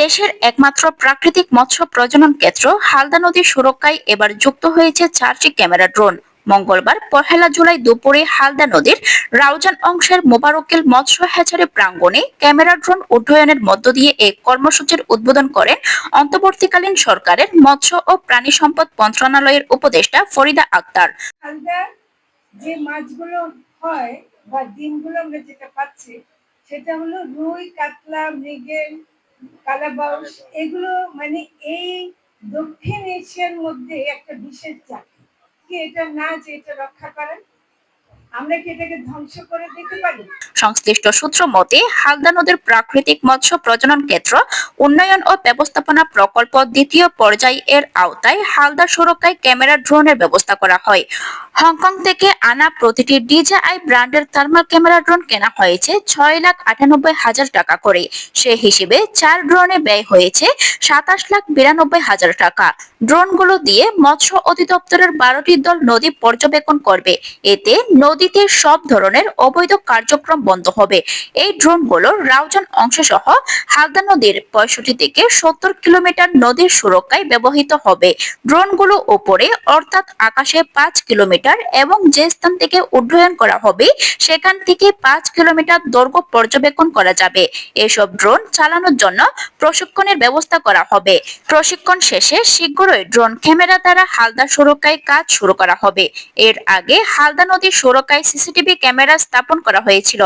দেশের একমাত্র প্রাকৃতিক মৎস্য প্রজনন কেন্দ্র হালদা নদীর সুরক্ষায় এবার যুক্ত হয়েছে চারটি ক্যামেরা ড্রোন। মঙ্গলবার পহেলা জুলাই দুপুরে হালদা নদীর রাউজান অংশের মোবারকেল মৎস্য হ্যাচারি প্রাঙ্গণে ক্যামেরা ড্রোন উড্ডয়নের মধ্য দিয়ে এই কর্মসূচির উদ্বোধন করেন অন্তর্বর্তীকালীন সরকারের মৎস্য ও প্রাণী সম্পদ মন্ত্রণালয়ের উপদেষ্টা ফরিদা আক্তার। যে মাছগুলো হয় বা ডিমগুলো আমরা যেটা পাচ্ছি, সেটা হলো রুই, কাতলা, মৃগেল কালাবাউস এগুলো মানে এই দক্ষিণ এশিয়ার মধ্যে একটা বিশেষ জাতি। কি এটা না যে এটা রক্ষা করেন? সংশ্লিষ্ট সূত্র মতে, হালদা নদীর প্রাকৃতিক মৎস্য প্রজনন কেন্দ্র উন্নয়ন ও ব্যবস্থাপনা প্রকল্প দ্বিতীয় পর্যায় এর আওতায় হালদা সুরক্ষায় ক্যামেরা ড্রোনের ব্যবস্থা করা হয়। হংকং থেকে আনা প্রতিটি ডিজেআই ব্র্যান্ডের থার্মাল ক্যামেরা ড্রোন কেনা হয়েছে ছয় লাখ আটানব্বই হাজার টাকা করে। সে হিসেবে চার ড্রোনে ব্যয় হয়েছে সাতাশ লাখ বিরানব্বই হাজার টাকা। ড্রোনগুলো দিয়ে মৎস্য অধিদপ্তরের বারোটি দল নদী পর্যবেক্ষণ করবে। এতে নদীতে সব ধরনের অবৈধ কার্যক্রম বন্ধ হবে। এই ড্রোনগুলো রাউজান অংশ সহ হালদা নদীর পঁয়ষট্টি থেকে সত্তর কিলোমিটার নদীর সুরক্ষায় ব্যবহৃত হবে। ড্রোনগুলো ওপরে অর্থাৎ আকাশে পাঁচ কিলোমিটার এবং যে স্থান থেকে উড্ডয়ন করা হবে, সেখান থেকে পাঁচ কিলোমিটার দৈর্ঘ্য পর্যবেক্ষণ করা যাবে। এসব ড্রোন চালানোর জন্য প্রশিক্ষণের ব্যবস্থা করা হবে। প্রশিক্ষণ শেষে শীঘ্রই ড্রোন ক্যামেরা দ্বারা হালদা সুরক্ষায় কাজ শুরু করা হবে। এর আগে হালদা নদীর সুরক্ষায় সিসিটিভি ক্যামেরা স্থাপন করা হয়েছিল।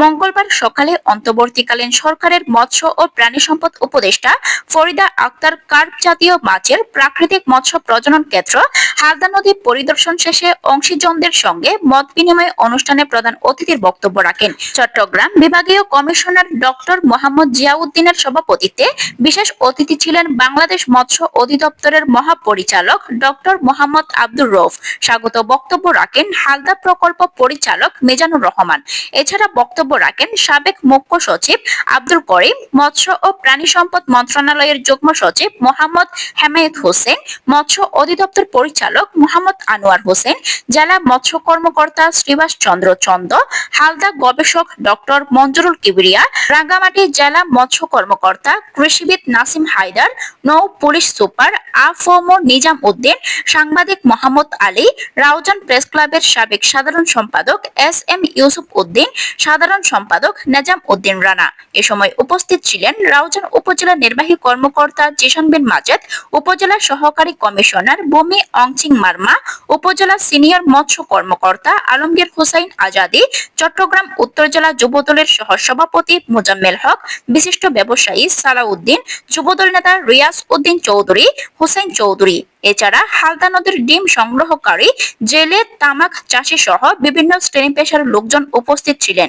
মঙ্গলবার সকালে অন্তর্বর্তীকালীন সরকারের মৎস্য ও প্রাণী সম্পদ উপদেষ্টা ফরিদা আক্তার কার্প জাতীয় মাছের প্রাকৃতিক মৎস্য প্রজনন কেন্দ্র হালদা নদী পরিদর্শন শেষে অংশীজনদের সঙ্গে মত বিনিময় অনুষ্ঠানে প্রধান অতিথির বক্তব্য রাখেন। চট্টগ্রাম বিভাগীয় কমিশনার ডক্টর মোহাম্মদ জিয়াউদ্দিনের সভাপতিত্বে বিশেষ অতিথি ছিলেন বাংলাদেশ মৎস্য অধিদপ্তরের মহাপরিচালক ডক্টর মোহাম্মদ আব্দুর রৌফ স্বাগত বক্তব্য রাখেন হালদা প্রকল্প পরিচালক মেজানুর রহমান। এছাড়া বক্তব্য রাখেন সাবেক মুখ্য সচিব আব্দুল করিম, মৎস্য ও প্রাণী সম্পদ মন্ত্রণালয়ের যুগ্ম সচিব মোহাম্মদ হেমায়েত হোসেন, মৎস্য অধিদপ্তর পরিচালক মোহাম্মদ আনোয়ার হোসেন, জেলা মৎস্য কর্মকর্তা শ্রীবাস চন্দ্র চন্দ, হালদা গবেষক ডক্টর মঞ্জুরুল কিবরিয়া, রাঙ্গামাটি জেলা মৎস্য কর্মকর্তা কৃষিবিদ নাসিম হায়দার, নৌ পুলিশ সুপার আফম নিজাম উদ্দিন, সাংবাদিক মোহাম্মদ আলী, রাউজান প্রেস ক্লাবের সাবেক সাধারণ সম্পাদক এস এম ইউসুফ উদ্দিন, সাধারণ সম্পাদক নাজাম উদ্দিন রানা। এ সময় উপস্থিত ছিলেন রাউজান উপজেলা নির্বাহী কর্মকর্তা জিশন বিন মাজেদ, উপজেলা সহকারী কমিশনার ভূমি অংচিং মার্মা, উপজেলা সিনিয়র মৎস্য কর্মকর্তা আলমগীর হোসাইন আজাদি, চট্টগ্রাম উত্তর জেলা যুবদলের সহ সভাপতি মোজাম্মেল হক, বিশিষ্ট ব্যবসায়ী সালাউদ্দিন, যুবদল নেতা রিয়াজ উদ্দিন চৌধুরী, হুসাইন চৌধুরী। এছাড়া হালদা নদীর ডিম সংগ্রহকারী জেলে তামাক চাষি সহ বিভিন্ন শ্রেণি পেশার লোকজন উপস্থিত ছিলেন।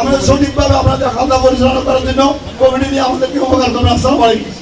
আমরা সঠিকভাবে আপনাদের পরিচালনা করার জন্য কমিটি আমাদেরকে উপকার করবেন আসসালামু আলাইকুম।